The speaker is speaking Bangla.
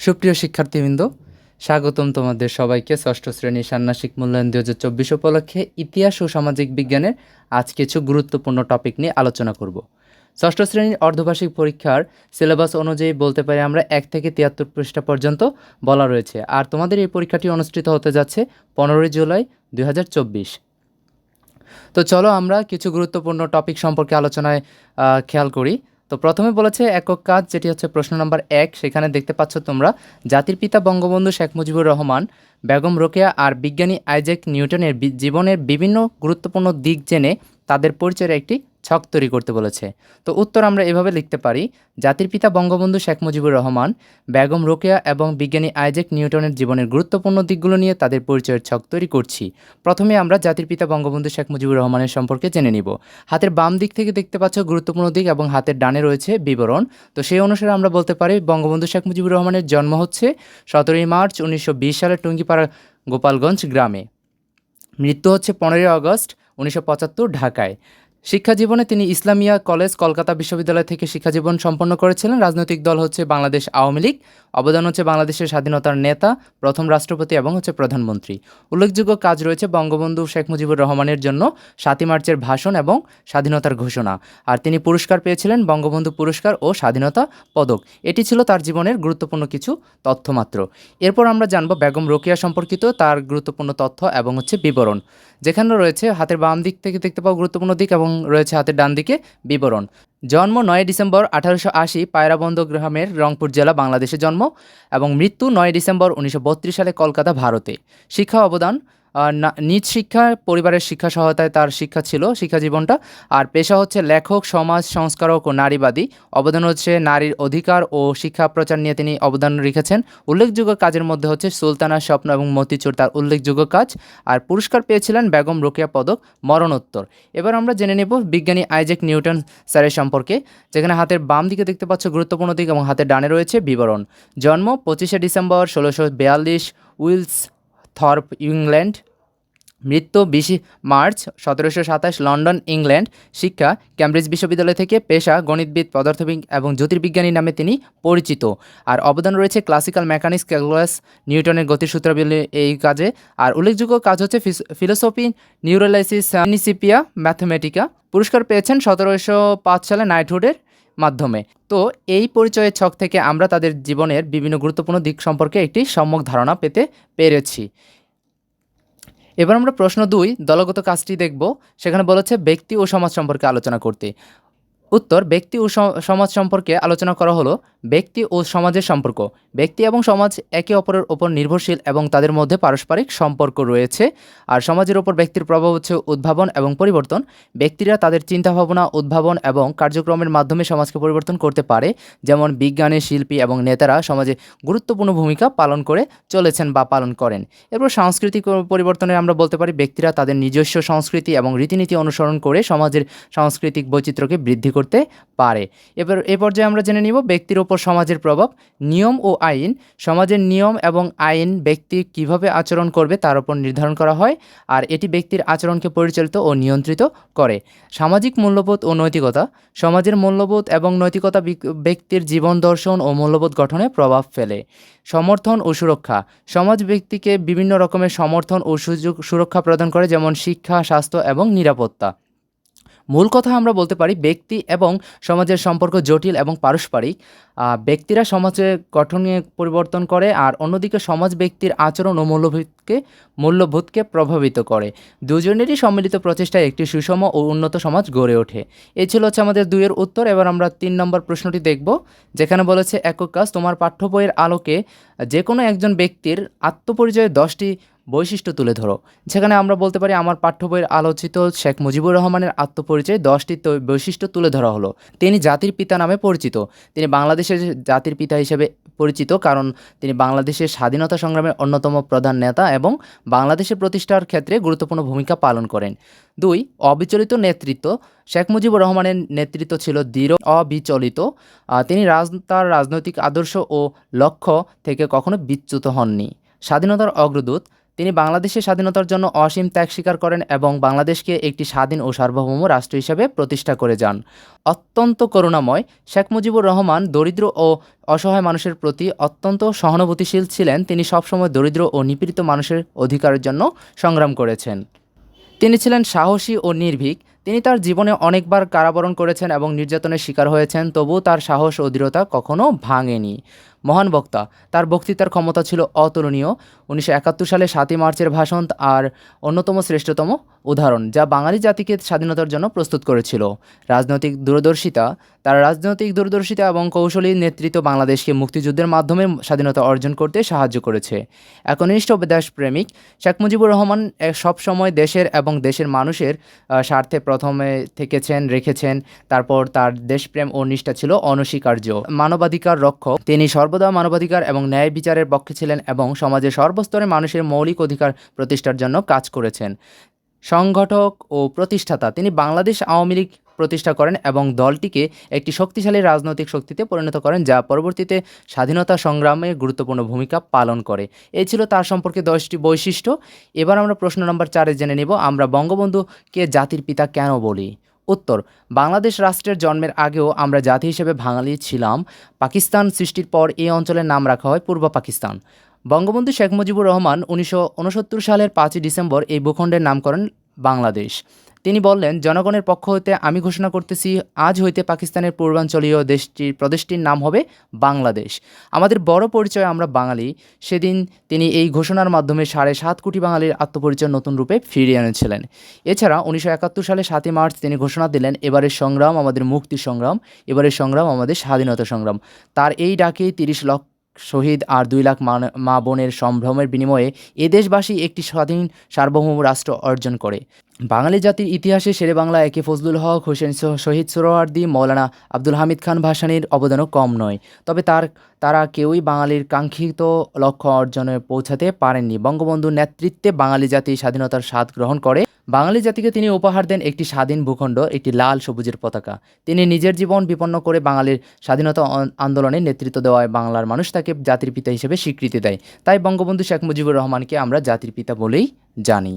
সুপ্রিয় শিক্ষার্থীবৃন্দ, স্বাগতম তোমাদের সবাইকে ষষ্ঠ শ্রেণির ষান্মাসিক মূল্যায়ন দুই হাজার চব্বিশ উপলক্ষে ইতিহাস ও সামাজিক বিজ্ঞানের আজ কিছু গুরুত্বপূর্ণ টপিক নিয়ে আলোচনা করব। ষষ্ঠ শ্রেণির অর্ধবার্ষিক পরীক্ষার সিলেবাস অনুযায়ী বলতে পারি আমরা এক থেকে তিয়াত্তর পৃষ্ঠা পর্যন্ত বলা রয়েছে, আর তোমাদের এই পরীক্ষাটি অনুষ্ঠিত হতে যাচ্ছে পনেরোই জুলাই দুই হাজার চব্বিশ। তো চলো আমরা কিছু গুরুত্বপূর্ণ টপিক সম্পর্কে আলোচনায় খেয়াল করি। তো প্রথমে বলেছে একক কাজ, যেটি হচ্ছে প্রশ্ন নম্বর এক। সেখানে দেখতে পাচ্ছ তোমরা, জাতির পিতা বঙ্গবন্ধু শেখ মুজিবুর রহমান, বেগম রোকেয়া আর বিজ্ঞানী আইজেক নিউটনের জীবনের বিভিন্ন গুরুত্বপূর্ণ দিক জেনে তাদের পরিচয়ের একটি ছক তৈরি করতে বলেছে। তো উত্তর আমরা এভাবে লিখতে পারি, জাতির পিতা বঙ্গবন্ধু শেখ মুজিবুর রহমান, বেগম রোকেয়া এবং বিজ্ঞানী আইজেক নিউটনের জীবনের গুরুত্বপূর্ণ দিকগুলো নিয়ে তাদের পরিচয়ের ছক তৈরি করছি। প্রথমে আমরা জাতির পিতা বঙ্গবন্ধু শেখ মুজিবুর রহমানের সম্পর্কে জেনে নিব। হাতের বাম দিক থেকে দেখতে পাচ্ছ গুরুত্বপূর্ণ দিক এবং হাতের ডানে রয়েছে বিবরণ। তো সেই অনুসারে আমরা বলতে পারি, বঙ্গবন্ধু শেখ মুজিবুর রহমানের জন্ম হচ্ছে সতেরোই মার্চ উনিশশো বিশ সালে টুঙ্গিপাড়া গোপালগঞ্জ গ্রামে। মৃত্যু হচ্ছে পনেরোই আগস্ট উনিশশো পঁচাত্তর ঢাকায়। শিক্ষা জীবনে তিনি ইসলামিয়া কলেজ কলকাতা বিশ্ববিদ্যালয় থেকে শিক্ষাজীবন সম্পন্ন করেছিলেন। রাজনৈতিক দল হচ্ছে বাংলাদেশ আওয়ামী লীগ, অবদান হচ্ছে বাংলাদেশের স্বাধীনতার নেতা, প্রথম রাষ্ট্রপতি এবং হচ্ছে প্রধানমন্ত্রী। উল্লেখযোগ্য কাজ রয়েছে বঙ্গবন্ধু শেখ মুজিবুর রহমানের জন্য সাতই মার্চের ভাষণ এবং স্বাধীনতার ঘোষণা। আর তিনি পুরস্কার পেয়েছিলেন বঙ্গবন্ধু পুরস্কার ও স্বাধীনতা পদক। এটি ছিল তার জীবনের গুরুত্বপূর্ণ কিছু তথ্য মাত্র এরপর আমরা জানব বেগম রোকেয়া সম্পর্কিত তার গুরুত্বপূর্ণ তথ্য এবং হচ্ছে বিবরণ। যেখানে রয়েছে হাতের বাম দিক থেকে দেখতে পাওয়া গুরুত্বপূর্ণ দিক এবং রয়েছে হাতের ডান দিকে বিবরণ। জন্ম নয় ডিসেম্বর আঠারোশো আশি পায়রাবন্দ গ্রামের রংপুর জেলা বাংলাদেশে জন্ম এবং মৃত্যু নয় ডিসেম্বর উনিশশো বত্রিশ সালে কলকাতা, ভারতে। শিক্ষা অবদান নিজ শিক্ষা, পরিবারের শিক্ষা সহায়তায় তার শিক্ষা ছিল, শিক্ষা জীবনটা। আর পেশা হচ্ছে লেখক, সমাজ সংস্কারক ও নারীবাদী। অবদান হচ্ছে নারীর অধিকার ও শিক্ষা প্রচার নিয়ে তিনি অবদান রেখেছেন। উল্লেখযোগ্য কাজের মধ্যে হচ্ছে সুলতানা স্বপ্ন এবং মতিচুর তার উল্লেখযোগ্য কাজ। আর পুরস্কার পেয়েছিলেন বেগম রোকেয়া পদক, মরণোত্তর। এবার আমরা জেনে নেব বিজ্ঞানী আইজেক নিউটন স্যারের সম্পর্কে, যেখানে হাতের বাম দিকে দেখতে পাচ্ছ গুরুত্বপূর্ণ দিক এবং হাতের ডানে রয়েছে বিবরণ। জন্ম পঁচিশে ডিসেম্বর ষোলোশো বিয়াল্লিশ, উইলস থর্প, ইংল্যান্ড। মৃত্যু বিশে মার্চ সতেরোশো সাতাশ লন্ডন, ইংল্যান্ড। শিক্ষা ক্যামব্রিজ বিশ্ববিদ্যালয় থেকে পেশা, গণিতবিদ পদার্থবিজ্ঞ এবং জ্যোতির্বিজ্ঞানী নামে তিনি পরিচিত। আর অবদান রয়েছে ক্লাসিক্যাল মেকানিক্স, ক্যালকুলাস, নিউটনের গতিসূত্রাবলী এই কাজে। আর উল্লেখযোগ্য কাজ হচ্ছে ফিলোসফি নিউরোলাইসিস নিসিপিয়া ম্যাথমেটিকা। পুরস্কার পেয়েছেন সতেরোশো পাঁচ সালে নাইটহুডের মাধ্যমে। তো এই পরিচয়ের ছক থেকে আমরা তাদের জীবনের বিভিন্ন গুরুত্বপূর্ণ দিক সম্পর্কে একটি সম্যক ধারণা পেতে পেরেছি। এবার আমরা প্রশ্ন দুই, দলগত কাজটি দেখব। সেখানে বলেছে ব্যক্তি ও সমাজ সম্পর্কে আলোচনা করতে। উত্তর, ব্যক্তি ও সমাজ সম্পর্কে আলোচনা করা হলো। ব্যক্তি ও সমাজের সম্পর্ক। ব্যক্তি এবং সমাজ একে অপরের ওপর নির্ভরশীল এবং তাদের মধ্যে পারস্পরিক সম্পর্ক রয়েছে। আর সমাজের ওপর ব্যক্তির প্রভাব হচ্ছে উদ্ভাবন এবং পরিবর্তন। ব্যক্তিরা তাদের চিন্তাভাবনা, উদ্ভাবন এবং কার্যক্রমের মাধ্যমে সমাজকে পরিবর্তন করতে পারে। যেমন বিজ্ঞানী, শিল্পী এবং নেতারা সমাজে গুরুত্বপূর্ণ ভূমিকা পালন করে চলেছেন বা পালন করেন। এরপর সাংস্কৃতিক পরিবর্তনে আমরা বলতে পারি, ব্যক্তিরা তাদের নিজস্ব সংস্কৃতি এবং রীতিনীতি অনুসরণ করে সমাজের সাংস্কৃতিক বৈচিত্র্যকে বৃদ্ধি করতে পারে। এবার, এ পর্যায়ে আমরা জেনে নিব ব্যক্তির ওপর সমাজের প্রভাব, নিয়ম ও আইন। সমাজের নিয়ম এবং আইন ব্যক্তি কীভাবে আচরণ করবে তার উপর নির্ধারণ করা হয় আর এটি ব্যক্তির আচরণকে পরিচালিত ও নিয়ন্ত্রিত করে। সামাজিক মূল্যবোধ ও নৈতিকতা। সমাজের মূল্যবোধ এবং নৈতিকতা ব্যক্তির জীবন দর্শন ও মূল্যবোধ গঠনে প্রভাব ফেলে। সমর্থন ও সুরক্ষা। সমাজ ব্যক্তিকে বিভিন্ন রকমের সমর্থন ও সুযোগ, সুরক্ষা প্রদান করে, যেমন শিক্ষা, স্বাস্থ্য এবং নিরাপত্তা। মূল কথা আমরা বলতে পারি ব্যক্তি এবং সমাজের সম্পর্ক জটিল এবং পারস্পরিক। ব্যক্তিরা সমাজের গঠনে পরিবর্তন করে আর অন্যদিকে সমাজ ব্যক্তির আচরণ ও মূল্যবোধকে মূল্যবোধকে প্রভাবিত করে। দুজনেরই সম্মিলিত প্রচেষ্টায় একটি সুষম ও উন্নত সমাজ গড়ে ওঠে। এই ছিল হচ্ছে আমাদের দুইয়ের উত্তর। এবার আমরা তিন নম্বর প্রশ্নটি দেখব, যেখানে বলেছে, একক কাজ তোমার পাঠ্য বইয়ের আলোকে যে কোনো একজন ব্যক্তির আত্মপরিচয়ের দশটি বৈশিষ্ট্য তুলে ধরো। যেখানে আমরা বলতে পারি আমার পাঠ্য বইয়ের আলোচিত শেখ মুজিবুর রহমানের আত্মপরিচয় দশটি বৈশিষ্ট্য তুলে ধরা হলো। তিনি জাতির পিতা নামে পরিচিত। তিনি বাংলাদেশের জাতির পিতা হিসেবে পরিচিত কারণ তিনি বাংলাদেশের স্বাধীনতা সংগ্রামের অন্যতম প্রধান নেতা এবং বাংলাদেশের প্রতিষ্ঠার ক্ষেত্রে গুরুত্বপূর্ণ ভূমিকা পালন করেন। দুই, অবিচলিত নেতৃত্ব। শেখ মুজিবুর রহমানের নেতৃত্ব ছিল দৃঢ়, অবিচলিত। তিনি রাজ, তার রাজনৈতিক আদর্শ ও লক্ষ্য থেকে কখনো বিচ্যুত হননি। স্বাধীনতার অগ্রদূত তিনি বাংলাদেশের স্বাধীনতার জন্য অসীম ত্যাগ স্বীকার করেন এবং বাংলাদেশকে একটি স্বাধীন ও সার্বভৌম রাষ্ট্র হিসেবে প্রতিষ্ঠা করে যান। অত্যন্ত করুণাময়, শেখ মুজিবুর রহমান দরিদ্র ও অসহায় মানুষের প্রতি অত্যন্ত সহানুভূতিশীল ছিলেন। তিনি সবসময় দরিদ্র ও নিপীড়িত মানুষের অধিকারের জন্য সংগ্রাম করেছেন। তিনি ছিলেন সাহসী ও নির্ভীক। তিনি তার জীবনে অনেকবার কারাবরণ করেছেন এবং নির্যাতনের শিকার হয়েছেন, তবুও তার সাহস ও দৃঢ়তা কখনো ভাঙেনি। মহান বক্তা। তার বক্তৃতার ক্ষমতা ছিল অতুলনীয়। উনিশশো একাত্তর সালে সাতই মার্চের ভাষণ আর অন্যতম শ্রেষ্ঠতম উদাহরণ, যা বাঙালি জাতিকে স্বাধীনতার জন্য প্রস্তুত করেছিল। রাজনৈতিক দূরদর্শিতা, তার রাজনৈতিক দূরদর্শিতা এবং কৌশলী নেতৃত্ব বাংলাদেশকে মুক্তিযুদ্ধের মাধ্যমে স্বাধীনতা অর্জন করতে সাহায্য করেছে। একনিষ্ঠ দেশপ্রেমিক শেখ মুজিবুর রহমান সবসময় দেশের এবং দেশের মানুষের স্বার্থে প্রথমে থেকেছেন, রেখেছেন। তারপর তার দেশপ্রেম ও নিষ্ঠা ছিল অনস্বীকার্য। মানবাধিকার রক্ষক, তিনি সর্বদা মানবাধিকার এবং ন্যায় বিচারের পক্ষে ছিলেন এবং সমাজের সর্বস্তরে মানুষের মৌলিক অধিকার প্রতিষ্ঠার জন্য কাজ করেছেন। সংগঠক ও প্রতিষ্ঠাতা, তিনি বাংলাদেশ আওয়ামী লীগ প্রতিষ্ঠা করেন এবং দলটিকে একটি শক্তিশালী রাজনৈতিক শক্তিতে পরিণত করেন, যা পরবর্তীতে স্বাধীনতা সংগ্রামে গুরুত্বপূর্ণ ভূমিকা পালন করে। এই ছিল তার সম্পর্কে দশটি বৈশিষ্ট্য। এবার আমরা প্রশ্ন নম্বর চারে জেনে নেব, আমরা বঙ্গবন্ধুকে জাতির পিতা কেন বলি? উত্তর, বাংলাদেশ রাষ্ট্রের জন্মের আগেও আমরা জাতি হিসেবে বাঙালি ছিলাম। পাকিস্তান সৃষ্টির পর এই অঞ্চলের নাম রাখা হয় পূর্ব পাকিস্তান। বঙ্গবন্ধু শেখ মুজিবুর রহমান উনিশশো উনসত্তর সালের পাঁচই ডিসেম্বর এই ভূখণ্ডের নামকরণ বাংলাদেশ। তিনি বললেন, জনগণের পক্ষ হতে আমি ঘোষণা করতেছি, আজ হইতে পাকিস্তানের পূর্বাঞ্চলীয় দেশটির প্রদেশটির নাম হবে বাংলাদেশ। আমাদের বড় পরিচয় আমরা বাঙালি। সেদিন তিনি এই ঘোষণার মাধ্যমে সাড়ে সাত কোটি বাঙালির আত্মপরিচয় নতুন রূপে ফিরিয়ে এনেছিলেন। এছাড়া উনিশশো একাত্তর সালে সাতই মার্চ তিনি ঘোষণা দিলেন, এবারের সংগ্রাম আমাদের মুক্তি সংগ্রাম, এবারের সংগ্রাম আমাদের স্বাধীনতা সংগ্রাম। তার এই ডাকেই তিরিশ লক্ষ শহীদ আর দুই লাখ মা বোনের সম্ভ্রমের বিনিময়ে এ দেশবাসী একটি স্বাধীন সার্বভৌম রাষ্ট্র অর্জন করে। বাঙালি জাতির ইতিহাসে শেরে বাংলা একে ফজলুল হক, হোসেন শহীদ সোহরাওয়ার্দী, মৌলানা আব্দুল হামিদ খান ভাসানির অবদানও কম নয়। তবে তার, তারা কেউই বাঙালির কাঙ্ক্ষিত লক্ষ্য অর্জনে পৌঁছাতে পারেননি। বঙ্গবন্ধুর নেতৃত্বে বাঙালি জাতি স্বাধীনতার স্বাদ গ্রহণ করে। বাঙালি জাতিকে তিনি উপহার দেন একটি স্বাধীন ভূখণ্ড, একটি লাল সবুজের পতাকা। তিনি নিজের জীবন বিপন্ন করে বাঙালির স্বাধীনতা আন্দোলনে নেতৃত্ব দেওয়ায় বাংলার মানুষ তাকে জাতির পিতা হিসেবে স্বীকৃতি দেয়। তাই বঙ্গবন্ধু শেখ মুজিবুর রহমানকে আমরা জাতির পিতা বলেই জানি।